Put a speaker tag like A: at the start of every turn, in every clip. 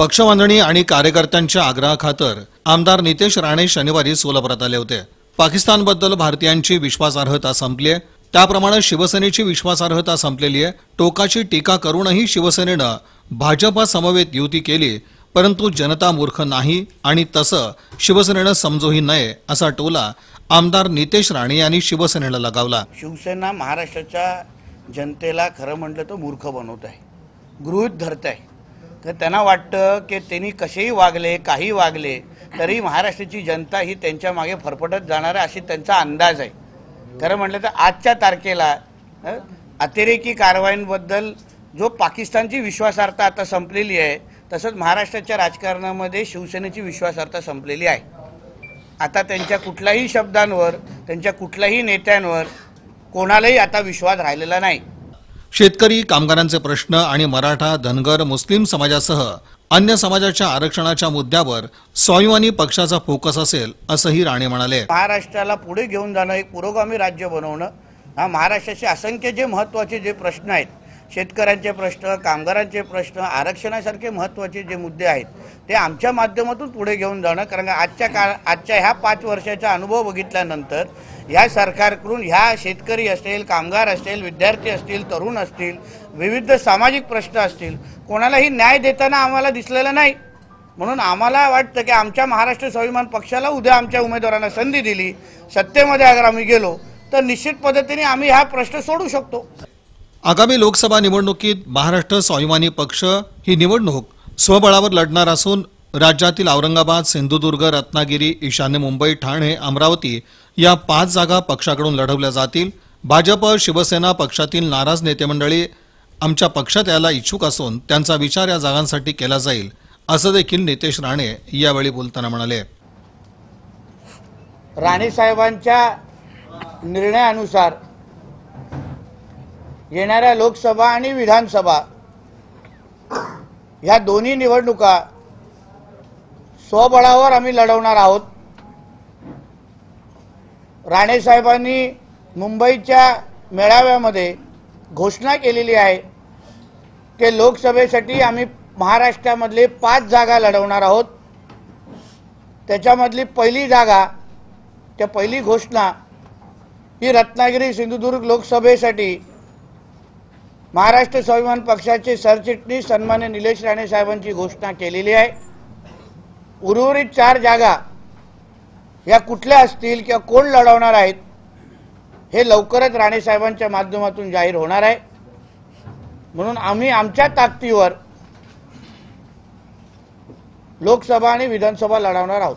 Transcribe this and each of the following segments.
A: पक्षबांधणी आणि कार्यकर्त्यांच्या आग्रहाखातर आमदार नितेश राणे शनिवारी सोलापुरात आले होते. पाकिस्तानबद्दल भारतीयांची विश्वासार्हता संपली आहे त्याप्रमाणे शिवसेनेची विश्वासार्हता संपलेली आहे टोकाची टीका करूनही शिवसेनेनं भाजपा समवेत युती केली परंतु जनता मूर्ख नाही आणि तसं शिवसेनेनं समजूही नये असा टोला आमदार नितेश राणे यांनी शिवसेनेला लगावला.
B: शिवसेना महाराष्ट्राच्या जनतेला खरं म्हटलं तर मूर्ख बनवत आहे. गृहीत धरत आहे. तर त्यांना वाटतं की त्यांनी कसेही वागले काही वागले तरी महाराष्ट्राची जनता ही त्यांच्या मागे फरफटत जाणार आहे अशी त्यांचा अंदाज आहे. खरं म्हटलं तर आजच्या तारखेला अतिरेकी कारवाईंबद्दल जो पाकिस्तानची विश्वासार्हता आता संपलेली आहे तसंच महाराष्ट्राच्या राजकारणामध्ये शिवसेनेची विश्वासार्हता संपलेली आहे. आता त्यांच्या कुठल्याही शब्दांवर त्यांच्या कुठल्याही नेत्यांवर कोणालाही आता विश्वास राहिलेला नाही.
A: शेतकरी कामगारांचे प्रश्न आणि मराठा धनगर मुस्लिम समाजासह अन्य समाजाच्या आरक्षणाच्या मुद्द्यावर स्वाभिमानी पक्षाचा फोकस असेल असंही राणे म्हणाले.
B: महाराष्ट्राला पुढे घेऊन जाणं एक पुरोगामी राज्य बनवणं हा महाराष्ट्राचे असंख्य जे महत्त्वाचे जे प्रश्न आहेत शेतकऱ्यांचे प्रश्न कामगारांचे प्रश्न आरक्षणासारखे महत्त्वाचे जे मुद्दे आहेत ते आमच्या माध्यमातून पुढे घेऊन जाणं. कारण का आजच्या काळ आजच्या ह्या पाच वर्षाचा अनुभव बघितल्यानंतर ह्या सरकारकडून ह्या शेतकरी असेल कामगार असेल विद्यार्थी असतील तरुण असतील विविध सामाजिक प्रश्न असतील कोणालाही न्याय देताना आम्हाला दिसलेला नाही. म्हणून आम्हाला वाटतं की आमच्या महाराष्ट्र स्वाभिमान पक्षाला उद्या आमच्या उमेदवारांना संधी दिली सत्तेमध्ये अगर आम्ही गेलो तर निश्चित पद्धतीने आम्ही हा प्रश्न सोडू शकतो.
A: आगामी लोकसभा निवडणुकीत महाराष्ट्र स्वाभिमानी पक्ष ही निवडणूक स्वबळावर लढणार असून राज्यातील औरंगाबाद सिंधुदुर्ग रत्नागिरी ईशान्य मुंबई ठाणे अमरावती या पाच जागा पक्षाकडून लढवल्या जातील. भाजप शिवसेना पक्षातील नाराज नेतेमंडळी आमच्या पक्षात यायला इच्छुक असून त्यांचा विचार या जागांसाठी केला जाईल असं देखील नितेश राणे यावेळी बोलताना म्हणाले.
B: राणेसाहेबांच्या निर्णयानुसार येणाऱ्या लोकसभा आणि विधानसभा ह्या दोन्ही निवडणुका स्वबळावर आम्ही लढवणार आहोत. राणेसाहेबांनी मुंबईच्या मेळाव्यामध्ये घोषणा केलेली आहे की लोकसभेसाठी आम्ही महाराष्ट्रामधले पाच जागा लढवणार आहोत. त्याच्यामधली पहिली जागा त्या पहिली घोषणा ही रत्नागिरी सिंधुदुर्ग लोकसभेसाठी महाराष्ट्र स्वाभिमान पक्षाचे सरचिटणीस सन्मान्य निलेश राणे साहेबांची घोषणा केलेली आहे. उर्वरित चार जागा या कुठल्या असतील किंवा कोण लढवणार आहेत हे लवकरच राणे साहेबांच्या माध्यमातून जाहीर होणार आहे. म्हणून आम्ही आमच्या ताकदीवर लोकसभा आणि विधानसभा लढवणार आहोत.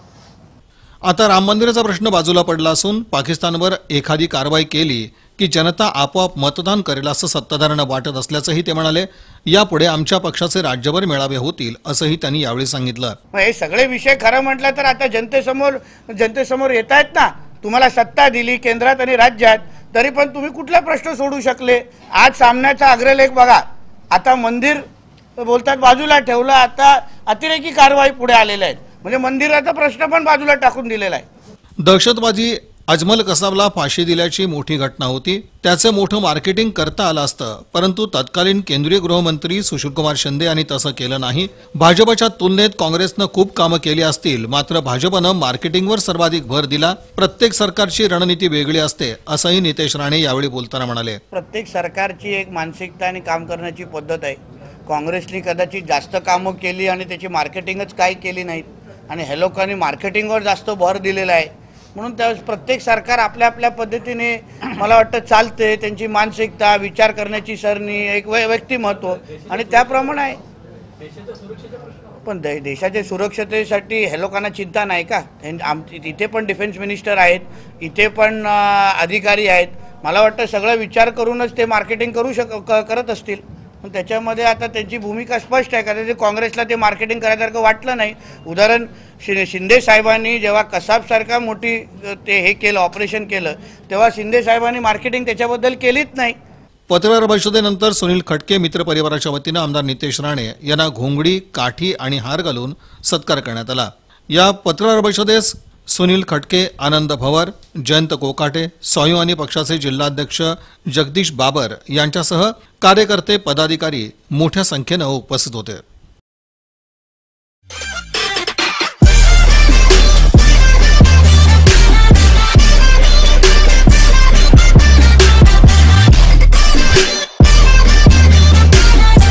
A: आता राम मंदिराचा प्रश्न बाजूला पडला असून पाकिस्तानवर एखादी कारवाई केली की जनता आपोआप मतदान करेल असं सत्ताधाऱ्यांना वाटत असल्याचंही ते म्हणाले. यापुढे आमच्या पक्षाचे राज्यभर मेळावे होतील असंही त्यांनी यावेळी सांगितलं.
B: हे सगळे विषय खरं म्हटलं तर आता जनतेसमोर जनतेसमोर येत आहेत ना. तुम्हाला सत्ता दिली केंद्रात आणि राज्यात तरी पण तुम्ही कुठला प्रश्न सोडू शकले? आज सामन्याचा अग्रलेख बघा. आता मंदिर बोलतात बाजूला ठेवलं आता अतिरेकी कारवाई पुढे आलेल्या आहेत. म्हणजे मंदिराचा प्रश्न पण बाजूला टाकून दिलेला आहे.
A: दहशतवादी अजमल कसाबला फाशी दिल्याची मोठी घटना होती. त्याचे मोठं मार्केटिंग करता आलं असतं. परंतु तत्कालीन केंद्रीय गृहमंत्री सुशीलकुमार शिंदे यांनी तसं केलं नाही. भाजपच्या तुलनेत काँग्रेसनं खूप कामं केली असतील. मात्र भाजपनं मार्केटिंगवर सर्वाधिक भर दिला. प्रत्येक सरकारची रणनीती वेगळी असते असंही नितेश राणे यावेळी बोलताना म्हणाले.
B: प्रत्येक सरकारची एक मानसिकता आणि काम करण्याची पद्धत आहे. काँग्रेसने कदाचित जास्त कामं केली आणि त्याची मार्केटिंगच काही केली नाहीत आणि ह्या लोकांनी मार्केटिंगवर जास्त भर दिलेला आहे. म्हणून त्या प्रत्येक सरकार आपल्या आपल्या पद्धतीने मला वाटतं चालते त्यांची मानसिकता विचार करण्याची सरणी एक वै व्यक्तिमत्व आणि त्याप्रमाणे आहे. पण दे देशाच्या सुरक्षतेसाठी ह्या लोकांना चिंता नाही का? आम इथे पण डिफेन्स मिनिस्टर आहेत इथे पण अधिकारी आहेत. मला वाटतं सगळं विचार करूनच ते मार्केटिंग करू शक क- करत असतील. पण त्याच्यामध्ये आता त्यांची भूमिका स्पष्ट आहे कारण ते काँग्रेसला ते मार्केटिंग करायसारखं वाटलं नाही. उदाहरण शि शिंदे साहेबांनी जेव्हा कसाबसारखा मोठी ते हे केलं ऑपरेशन केलं तेव्हा शिंदे साहेबांनी मार्केटिंग त्याच्याबद्दल केलीच नाही.
A: पत्रकार परिषदेनंतर सुनील खटके मित्र परिवाराच्या वतीनं आमदार नितेश राणे यांना घोंगडी काठी आणि हार घालून सत्कार करण्यात आला. या पत्रकार परिषदेस सुनील खटके आनंद भवर जयंत कोकाटे स्वाभिमानी पक्षाचे जिल्हाध्यक्ष जगदीश बाबर यांच्यासह कार्यकर्ते पदाधिकारी मोठ्या संख्येनं उपस्थित होते.